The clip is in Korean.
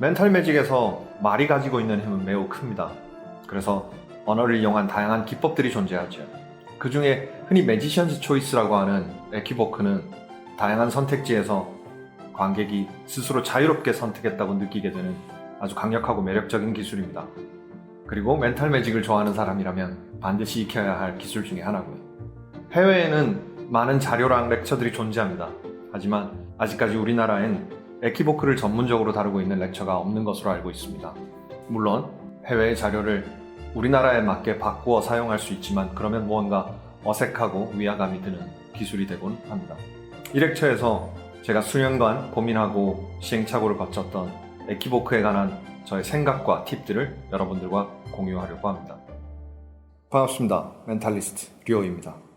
멘탈 매직에서 말이 가지고 있는 힘은 매우 큽니다. 그래서 언어를 이용한 다양한 기법들이 존재하죠. 그 중에 흔히 매지션즈 초이스라고 하는 에키보크는 다양한 선택지에서 관객이 스스로 자유롭게 선택했다고 느끼게 되는 아주 강력하고 매력적인 기술입니다. 그리고 멘탈 매직을 좋아하는 사람이라면 반드시 익혀야 할 기술 중에 하나고요. 해외에는 많은 자료랑 렉처들이 존재합니다. 하지만 아직까지 우리나라엔 에키보크를 전문적으로 다루고 있는 렉처가 없는 것으로 알고 있습니다. 물론 해외의 자료를 우리나라에 맞게 바꾸어 사용할 수 있지만 그러면 무언가 어색하고 위화감이 드는 기술이 되곤 합니다. 이 렉처에서 제가 수년간 고민하고 시행착오를 거쳤던 에키보크에 관한 저의 생각과 팁들을 여러분들과 공유하려고 합니다. 반갑습니다. 멘탈리스트 류호입니다.